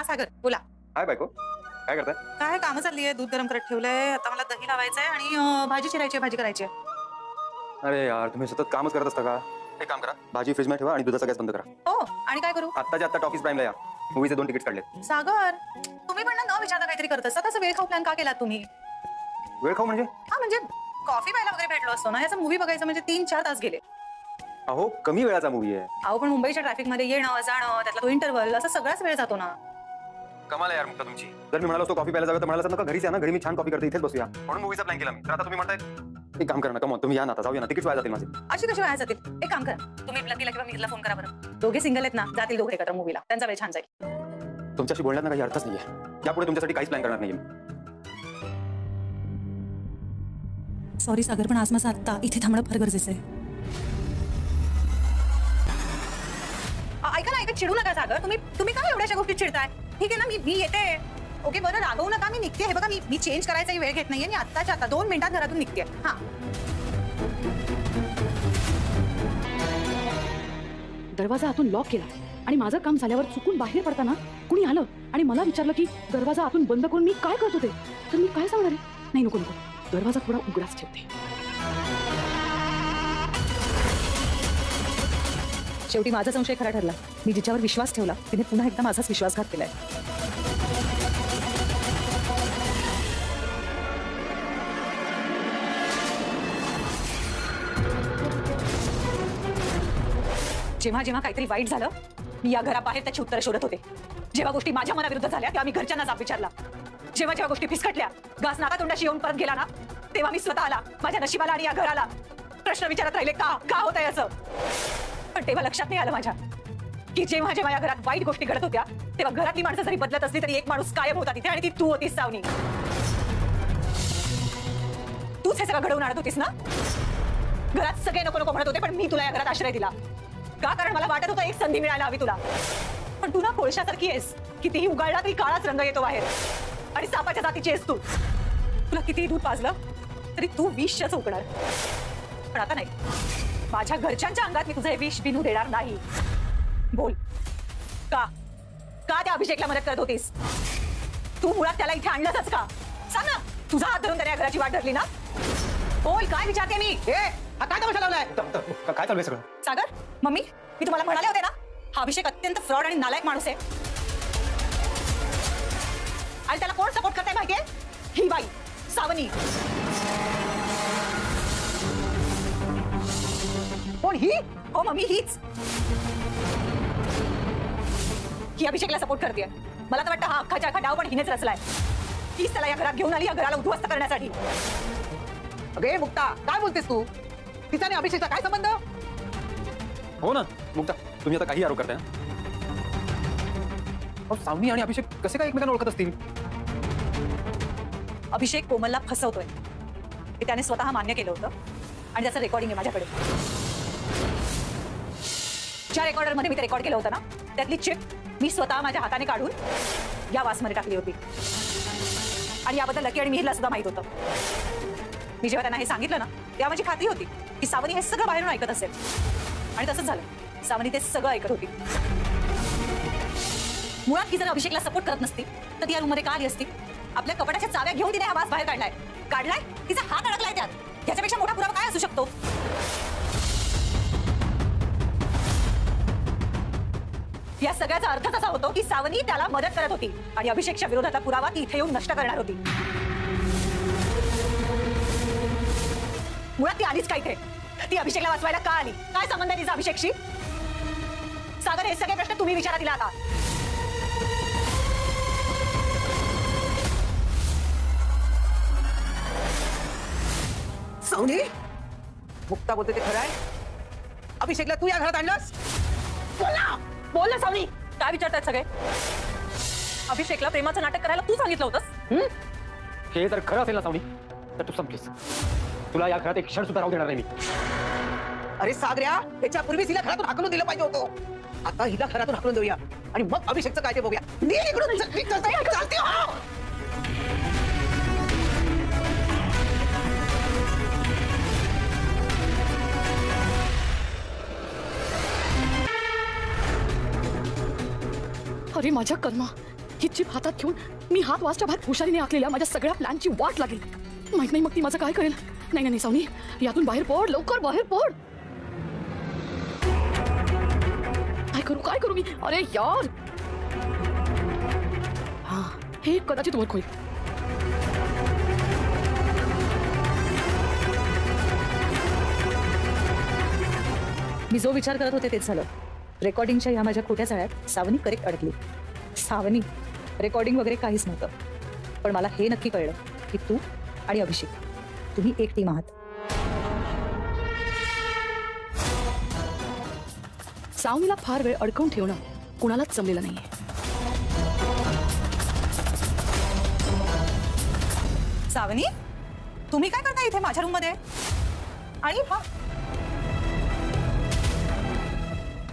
हा सागर बोला. हाय बायको. काय करताय? काय कामं चालली आहे? दूध गरम करत ठेवलंय. आता मला दही लावायचंय आणि अं, भाजी चिरायची आहे, भाजी करायची आहे. अरे यार तुम्ही सतत कामच करत असता का? एक काम करा. भाजी फ्रीजमध्ये ठेवा आणि दुधाचा गॅस बंद करा. हो आणि काय करू? आत्ताच्या आत्ता टॉकीज प्राईमला या. मूवीचे दोन तिकीट काढले सागर तुम्ही पण ना न विचारता काहीतरी करत असता. तसं वेळ खाऊ प्लॅन का केला तुम्ही? वेळ खाऊ म्हणजे? हा म्हणजे कॉफ़ी प्यायला वगैरे भेटलो असतो ना. याचा मूवी बघायचं म्हणजे तीन चार तास गेले. अहो कमी वेळाचा मूवी आहे. अहो पण मुंबईच्या ट्रॅफिक मध्ये येणं जाणं त्यातला तो इंटरव्हल असा सगळाच वेळ जातो ना. कमाल आहे यार मुक्ता तुमची. जर मी म्हणालो असतो कॉफ़ी प्यायला जावं तर म्हणाला असतं नका घरीच या ना घरी मी छान कॉफ़ी करते इथेच बसूया. म्हणून मूवीचा प्लॅन केला मी. तर आता तुम्ही म्हणताय एक काम करा ना कमॉन तुम्ही या ना आता जाऊया ना तिकीट व्हायला जातील माझे. अशी कशी वेळा जातील? एक काम करा. तुम्ही लकीला किंवा मिहिरला फ़ोन करा बरं. दोघे सिंगल आहेत ना जातील दोघे एकत्र मूवीला त्यांचा वेळ छान जाईल. तुमच्याशी बोलण्यात ना काही अर्थच नाहीये. यापुढे तुमच्यासाठी काहीच प्लॅन करणार नाहीये. मी. सॉरी सागर पण आज माझं आत्ता इथे थांबणं फार गरजेचं आहे. अ, ऐका ना ऐका चिडू नका सागर. तुम्ही तुम्ही काय एवढ्याशा गोष्टी चिडताय? ठीक आहे ना? मी मी येते. ओके बरं, रागवू नका. मी निघते. हे बघा, मी मी चेंज करायचाही वेळ घेत नाहीये. मी आत्ताच्या आता दोन मिनिटात घरातून निघते. हा. दरवाज़ा आतून लॉक केला आणि माझं काम झाल्यावर चुकून बाहेर पडताना कुणी आलं आणि मला विचारलं की, दरवाज़ा आतून बंद करून मी काय करत होते? तर मी काय सांगणार नाही, नको नको. दरवाज़ा थोडा उघडाच ठेवते. शेवटी माझा संशय खरा ठरला. मी जिच्यावर विश्वास ठेवला तिने पुन्हा एकदा माझाच विश्वासघात केलाय. जेव्हा जेव्हा काहीतरी वाईट झालं मी या घराबाहेर त्याची उत्तरं शोधत होते. जेव्हा गोष्टी माझ्या मनाविरुद्ध झाल्या तेव्हा मी घरच्यांना जाब विचारला. जेव्हा जेव्हा गोष्टी फिसकटल्या घास नाका तोंडाशी येऊन परत गेला ना तेव्हा मी स्वतःला माझ्या नशिबाला आणि या घराला. प्रश्न विचारत राहिले का का होत आहे असं? पण तेव्हा लक्षात नाही आलं माझ्या. की जेव्हा जेव्हा या घरात वाईट गोष्टी घडत होत्या तेव्हा घरातली माणसं जरी बदलत असली तरी एक माणूस कायम होता तिथे आणि ती तू होतीस सावनी. तूच हे सगळं घडवून आणत होतीस ना? घरात सगळे नको नको म्हणत होते पण मी तुला या घरात आश्रय दिला. का? कारण मला वाटत होतं एक संधी मिळायला हवी तुला. पण तू ना कोळशासारखी आहेस कितीही उगाळला तरी काळाच रंग येतो बाहेर. आणि सापाच्या जातीची आहेस तू. तुला कितीही दूध पाजलं तरी तू विषच उकणार. पण आता नाही. माझ्या घरच्यांच्या अंगात मी तुझं हे विष बिनू देणार नाही. बोल. का? का त्या अभिषेकला मदत करत होतीस? तू मुळात त्याला इथे आणलंच का? सांग ना. तुझा हात धरून त्याने घराची वाट धरली ना? बोल काय विचारते मी? ए हा काय तमाशा लावलाय? काय चालू आहे सगळं? सागर मम्मी मी तुम्हाला म्हणाले होते ना हा अभिषेक अत्यंत फ्रॉड आणि नालायक माणूस आहे. आणि त्याला कोण सपोर्ट करताय माहितीये? ही बाई सावनी. कोण ही? हो मम्मी हीच ही अभिषेकला सपोर्ट करते मला तर वाटतं हा अख्खाच्या अख्खा डाव पण हिनेच रचलाय. तीच त्याला या घरात घेऊन आली या घराला उद्ध्वस्त करण्यासाठी. अगे मुक्ता काय बोलतेस तू? तिचा आणि अभिषेकचा काय संबंध? हो ना मुक्ता तुम्ही आता काही आरोप करताय ना? अहो, सावनी आणि अभिषेक कसे काय एकमेकांना ओळखत असतील? अभिषेक कोमलला फसवतोय. हे त्याने स्वतः मान्य केलं होतं. आणि त्याचं रेकॉर्डिंग आहे माझ्याकडे. ज्या रेकॉर्डरमध्ये मी ते रेकॉर्ड केलं होतं ना त्यातली चिप मी स्वतः माझ्या हाताने काढून या वासमध्ये टाकली होती. आणि याबद्दल लकी आणि मिहिरला सुद्धा माहीत होतं. मी जेव्हा त्यांना हे सांगितलं ना तेव्हा माझी खात्री होती की सावनी हे सगळं बाहेरून ऐकत असेल. आणि तसंच झालं. सावनी ते सगळं ऐकत होती. मुळात ही जर अभिषेकला सपोर्ट करत नसती तर ती या रूममध्ये का आली असती? आपल्या कपड्याच्या चाव्या घेऊन तिने हा वास बाहेर काढलाय. काढलाय? तिचा हात अडकलाय त्यात. याच्यापेक्षा मोठा पुरावा काय असू शकतो? या सगळ्याचा अर्थच असा होतो की सावनी त्याला मदत करत होती आणि अभिषेकच्या विरोधातला पुरावा ती इथे येऊन नष्ट करणार होती. मुळात ती आलीच काय इथे? ती अभिषेकला वाचवायला का आली? काय संबंध तिचा अभिषेकशी? सागर, हे सगळे प्रश्न तुम्ही विचारा तिला आता. सावनी? मुक्ता बोलते ते खरं आहे? अभिषेकला तू या घरात आणलंस? बोल! बोल ना सावनी काय विचारतायत सगळे? अभिषेकला प्रेमाचं नाटक करायला तू सांगितलं होतंस? हे जर खरं असेल ना सावनी तर तू संपलीस. तुला या घरात एक क्षण सुद्धा राहू देणार नाही मी. अरे सागऱ्या त्याच्यापूर्वीच हिला घरातून हाकलून दिलं पाहिजे होतं. आता हिला घरातून हाकलून देऊया. आणि मग अभिषेकचं काय ते बघूया. निघ इकडून चल, चल, चालते हो. अरे माझ्या कर्मा, ही चिप हातात घेऊन मी हात वाजच्या भात हुशारीने आखलेल्या माझ्या सगळ्या प्लॅनची वाट लागेल. माहित नाही मग ती माझं काय करेल. नाही नाही सावनी, यातून बाहेर पड, लवकर बाहेर पड. काय करू काय करू मी? अरे यार! हा, हे कदाचित वर्क होईल. मी जो विचार करत होते तेच झालं. रेकॉर्डिंगच्या ह्या माझ्या खोट्या जाळ्यात सावनी करेक्ट अडकली. सावनी. रेकॉर्डिंग वगैरे काहीच नव्हतं. पण मला हे नक्की कळलं की तू आणि अभिषेक तुम्ही एक टीम आहात सावनीला फार वेळ अडकवून ठेवणं कुणालाच जमलेलं नाहीये. सावनी तुम्ही काय करता इथे माझ्या रूममध्ये? आणि हा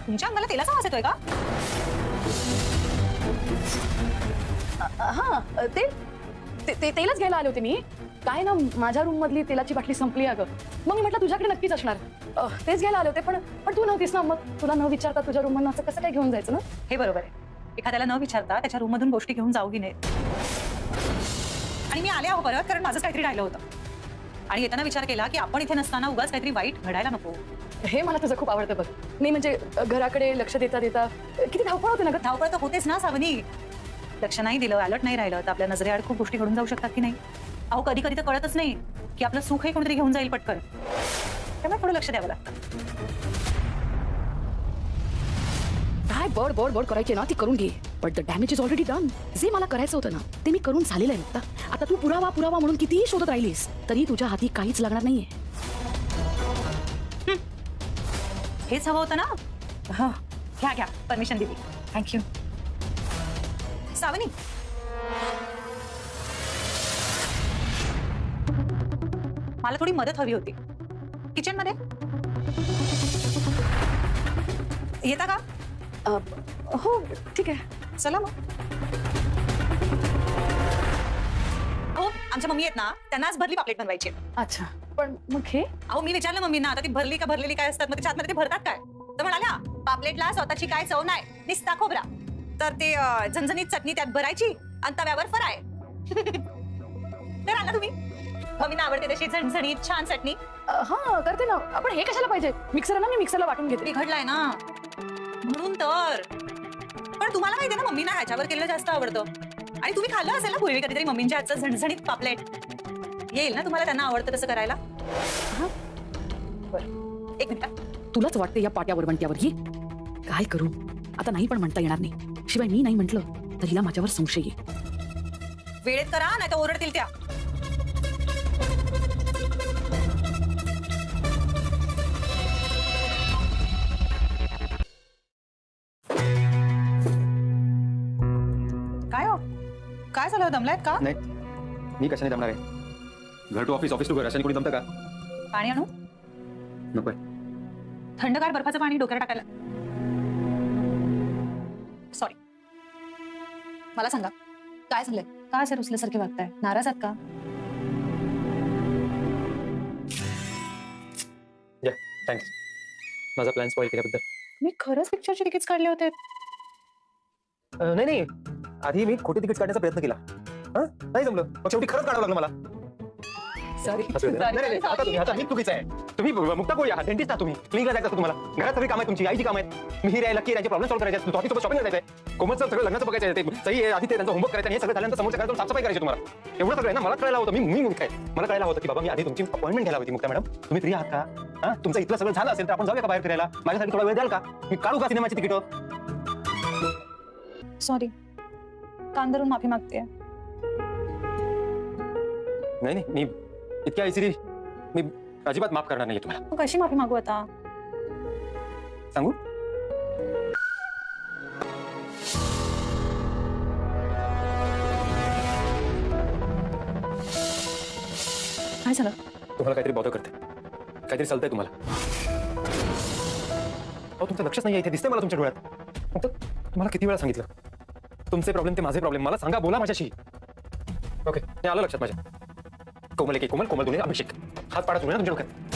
तुमच्या अंगाला तेलाचा वास येतोय का? हा ते ते- ते तेलच घ्यायला आले होते मी. काय ना माझ्या रूम मधली तेलाची बाटली संपली अगं. मग मी म्हटलं तुझ्याकडे नक्कीच असणार. अ, तेच घ्यायला आले होते पण पण तू नव्हतीस ना मग. तुला न विचारता तुझ्या रूम मधून असं कसं काय घेऊन जायचं ना? हे बरोबर आहे. एखाद्याला न विचारता त्याच्या रूम मधून गोष्टी घेऊन जाऊ की नाही आणि मी आले आहो परत कारण माझंच काहीतरी राहिलं होतं. आणि येताना विचार केला की आपण इथे नसताना उगाच काहीतरी वाईट घडायला नको. हे मला तुझं खूप आवडतं बघ. नाही म्हणजे घराकडे लक्ष देता देता किती धावपळ होते ना ग. धावपळ तर होतेच ना सावनी. लक्ष नाही दिलं अलर्ट नाही राहिलं तर आपल्या नजरेआड खूप गोष्टी घडून जाऊ शकतात की नाही? अहो कधी कधी तर कळतच नाही की आपलं सुख हे कोणतरी घेऊन जाईल पटकन. त्यामुळे थोडं लक्ष द्यावं लागतं. काय बड बड बड करायची ना ती करून घे. But the damage is already done जे मला करायचं होतं ना ते मी करून झालेलं आहे आता आता तू पुरावा पुरावा म्हणून कितीही शोधत राहिलीस तरी तुझ्या हाती काहीच लागणार नाहीये. हेच हवं होतं ना हं, घ्या घ्या परमिशन दिली थँक्यू सावनी मला थोडी मदत हवी होती. किचन मध्ये? येता का? अ, हो ठीक आहे. चला मग. हो आमच्या मम्मी आहेत ना त्यांना आज भरली पापलेट बनवायची. आहे. अच्छा. पण मग अहो मी विचारलं मम्मींना आता ती भरली का भरलेली काय असतात? मग त्याच्या आतमध्ये ते भरतात काय? तर म्हणाल्या पापलेटला स्वतःची काय चव नाही निस्ता खोबरा. तर ते अं, झणझणीत चटणी त्यात भरायची आणि तव्यावर फराय. तर आणला तुम्ही. मम्मीना आवडते तशी झणझणीत छान चटणी. अ, हा करते ना. आपण हे कशाला पाहिजे? मिक्सर ना मी मिक्सरला वाटून घेते. बिघडलाय ना. म्हणून तर. पण तुम्हाला माहिती आहे ना मम्मीना ह्याच्यावर केलेलं जास्त आवडतं. आणि तुम्ही खाल्लं असेल ना पूर्वी कधीतरी मम्मींच्या हातचं झणझणीत पापलेट. येईल ना तुम्हाला त्यांना आवडतं तसं करायला? बरं एक मिनिट. तुलाच वाटते या पाट्यावर बनट्यावर ही काय करू? आता नाही पण म्हणता येणार नाही. शिवाय मी नाही म्हंटल तर हिला माझ्यावर संशय येईल. वेळेत करा नाही तर ओरडतील त्या. काय हो? काय झालं? दमलायत का? नाही. मी कशाने जमणार आहे? घर टू ऑफ़िस ऑफ़िस टू घर अशाने कोणी जमतं का? पाणी आणू? नकोय थंडगार बर्फाचं पाणी डोक्याला टाकायला. सॉरी मला सांगा काय झालंय? का असे रुसल्यासारखे वागताय? नाराज़ आहात का? या थँक्स माझा प्लॅन स्पॉईल केल्याबद्दल. मी खरंच पिक्चरचे तिकीट काढले होते. अं, नाही नाही. आधी मी खोटी तिकीट काढण्याचा प्रयत्न केला. हं? नाही जमलं. मग शेवटी खरंच काढावं लागलं मला. सॉरी. नाही, आता तुम्ही आता मी चुकीचं आहे तुम्ही मुक्ता कोळी आहात डेंटिस्ट आहात तुम्ही? क्लिनिकला जायचं तुम्हाला. घरात सगळी काम आहे तुमची आईची काम आहेत. मी ही राहायला की यांचे प्रॉब्लेम सॉल्व करायचे आहेत सोबत शॉपिंग करायचं कोमलचं सगळं लग्नाचं बघायचं ते सही आहे आधी ते त्यांचं होमवर्क करायचं हे सगळं झाल्यानंतर समोरच्या घरात साफसफाई करायची तुम्हाला. एवढं सगळं ना मला कळलं होतं. मी मी मूर्ख आहे. मला कळलं होतं की बाबा मी आधी तुमची अपॉइंटमेंट घ्यायला होती मुक्ता मॅडम. तुम्ही फ्री आहात का? हा? तुमचं इथलं सगळं झालं असेल तर आपण जाऊया का बाहेर फिरायला? माझ्यासाठी थोडा वेळ द्याल का? मी काढू का सिनेमाची तिकीट. सॉरी कान धरून माफ़ी मागते नाही नाही मी इतक्या इझिली मी अजिबात माफ़ करणार नाही तुम्हाला. कशी माफ़ी मागू आता? सांगू? काय झालं? तुम्हाला काहीतरी बॉदर करते काहीतरी चालतंय तुम्हाला. अहो तुमचं लक्षच नाही इथे दिसतंय मला तुमच्या डोळ्यात. फक्त तुम्हाला किती वेळा सांगितलं? तुमचे प्रॉब्लेम ते माझे प्रॉब्लेम मला सांगा बोला माझ्याशी. ओके हे आलं लक्षात माझ्या. कोमल एक कोमल कोमल दोन्ही अभिषेक। हात पाडा तुम्ही ना तुमच्या डोक्यात